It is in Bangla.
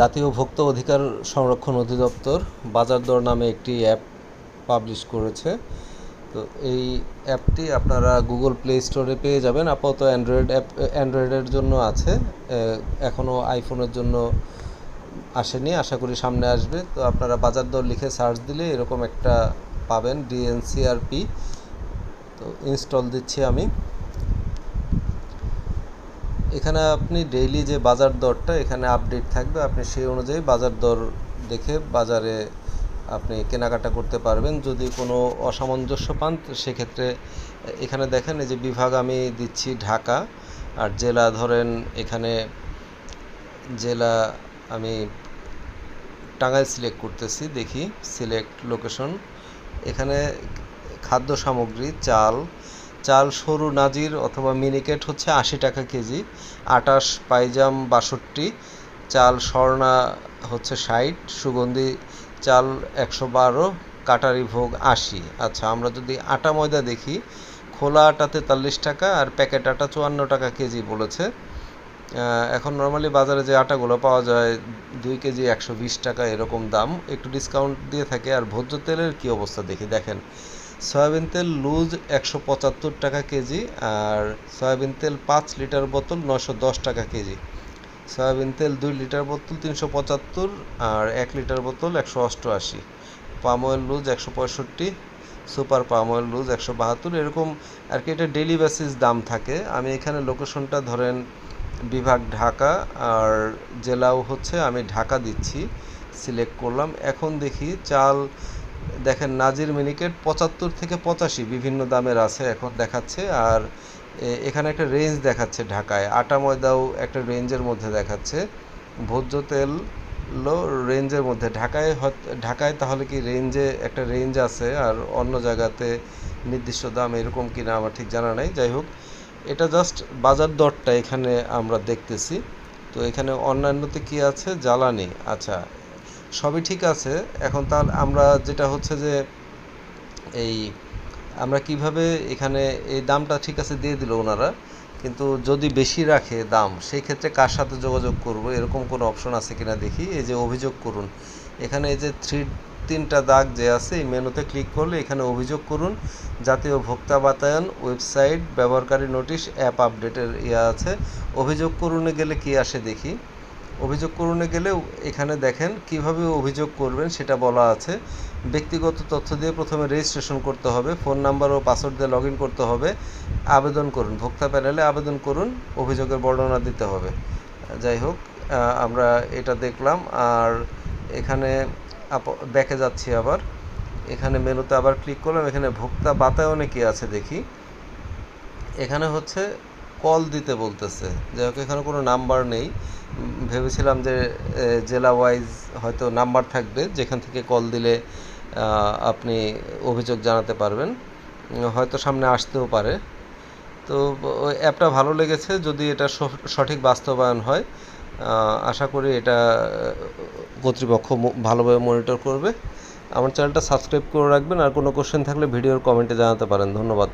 জাতীয় ভোক্তা অধিকার সংরক্ষণ অধিদপ্তর বাজার দর নামে একটি অ্যাপ পাবলিশ করেছে। তো এই অ্যাপটি আপনারা গুগল প্লে স্টোরে পেয়ে যাবেন। আপাতত অ্যান্ড্রয়েড অ্যাপ, অ্যান্ড্রয়েডের জন্য আছে। এখনও আইফোনের জন্য আসেনি। আশা করি সামনে আসবে। তো আপনারা বাজার দর লিখে সার্চ দিলে এরকম একটা পাবেন, ডিএনসিআরপি। তো ইনস্টল দিচ্ছি আমি। এখানে আপনি ডেইলি যে বাজার দরটা, এখানে আপডেট থাকবে। আপনি সেই অনুযায়ী বাজার দর দেখে বাজারে আপনি কেনাকাটা করতে পারবেন। যদি কোনো অসামঞ্জস্য পান সেক্ষেত্রে এখানে দেখেন, এই যে বিভাগ আমি দিচ্ছি ঢাকা। আর জেলা ধরেন এখানে জেলা আমি টাঙ্গাইল সিলেক্ট করতেছি, দেখি সিলেক্ট লোকেশন এখানে খাদ্য সামগ্রী, চাল চাল সরু নাজির অথবা মিনিকেট হচ্ছে আশি টাকা কেজি, আটাশ পাইজাম বাষট্টি, চাল স্বর্ণা হচ্ছে ষাট, সুগন্ধি চাল একশো বারো, কাটারি ভোগ আশি। আচ্ছা আমরা যদি আটা ময়দা দেখি, খোলা আটা তেতাল্লিশ টাকা আর প্যাকেট আটা চুয়ান্ন টাকা কেজি বলেছে। এখন নর্মালি বাজারে যে আটাগুলো পাওয়া যায়, দুই কেজি একশো বিশ টাকা এরকম দাম, একটু ডিসকাউন্ট দিয়ে থাকে। আর ভোজ্য তেলের কী অবস্থা দেখি, দেখেন। সয়াবিন তেল লুজ একশো পঁচাত্তর টাকা কেজি আর সয়াবিন তেল পাঁচ লিটার বোতল নশো দশ টাকা কেজি। সয়াবিন তেল দুই লিটার বোতল তিনশো পঁচাত্তর আর এক লিটার বোতল একশো অষ্টআশি। পাম অয়েল লুজ একশো পঁয়ষট্টি, সুপার পাম অয়েল লুজ একশো বাহাত্তর। এরকম আর কি এটা ডেলি বেসিস দাম থাকে। আমি এখানে লোকেশনটা ধরেন বিভাগ ঢাকা আর জেলাও হচ্ছে আমি ঢাকা দিচ্ছি। সিলেক্ট করলাম। এখন দেখি চাল দেখেন নাজির মিনিকেট পঁচাত্তর থেকে পঁচাশি বিভিন্ন দামের আছে এখন দেখাচ্ছে। আর এখানে একটা রেঞ্জ দেখাচ্ছে ঢাকায়। আটা ময়দাও একটা রেঞ্জের মধ্যে দেখাচ্ছে। ভোজ্য তেল লো রেঞ্জের মধ্যে। ঢাকায় ঢাকায় তাহলে কি রেঞ্জে একটা রেঞ্জ আছে? আর অন্য জায়গাতে নির্দিষ্ট দাম এরকম কিনা আমার ঠিক জানা নাই। যাই হোক, এটা জাস্ট বাজার দরটা এখানে আমরা দেখতেছি। তো এখানে অন্যান্যতে কি আছে? জ্বালানি। আচ্ছা সবই ঠিক আছে। এখন তাহলে আমরা যেটা হচ্ছে যে, এই আমরা কীভাবে এখানে এই দামটা ঠিক আছে দিয়ে দিল ওনারা, কিন্তু যদি বেশি রাখে দাম, সেই ক্ষেত্রে কার সাথে যোগাযোগ করব? এরকম কোনো অপশন আছে কিনা দেখি? এই যে অভিযোগ করুন। এখানে এই যে থ্রি তিনটা দাগ যে আছে, এই মেনুতে ক্লিক করলে এখানে অভিযোগ করুন। জাতীয় ভোক্তা বাতায়ন ওয়েবসাইট ব্যবহারকারী নোটিশ অ্যাপ আপডেটের ইয়ে আছে। অভিযোগ করুনে গেলে কি আসে দেখি। অভিযোগ করুনে গেলেও এখানে দেখেন কীভাবে অভিযোগ করবেন সেটা বলা আছে। ব্যক্তিগত তথ্য দিয়ে প্রথমে রেজিস্ট্রেশন করতে হবে, ফোন নাম্বার ও পাসওয়ার্ড দিয়ে লগ করতে হবে। আবেদন করুন, ভোক্তা প্যানেলে আবেদন করুন, অভিযোগের বর্ণনা দিতে হবে। যাই হোক আমরা এটা দেখলাম। আর এখানে ব্যাকে যাচ্ছি আবার। এখানে মেনুতে আবার ক্লিক করলাম। এখানে ভোক্তা বাতায়নে কি আছে দেখি। এখানে হচ্ছে কল দিতে বলতেছে। যাই হোক, এখানে কোনো নাম্বার নেই। ভেবেছিলাম যে জেলা ওয়াইজ হয়তো নাম্বার থাকবে, যেখান থেকে কল দিলে আপনি অভিযোগ জানাতে পারবেন। হয়তো সামনে আসতেও পারে। তো অ্যাপটা ভালো লেগেছে। যদি এটা সঠিক বাস্তবায়ন হয় আশা করি এটা কর্তৃপক্ষ ভালোভাবে মনিটর করবে। আমার চ্যানেলটা সাবস্ক্রাইব করে রাখবেন। আর কোনো কোশ্চেন থাকলে ভিডিওর কমেন্টে জানাতে পারেন। ধন্যবাদ।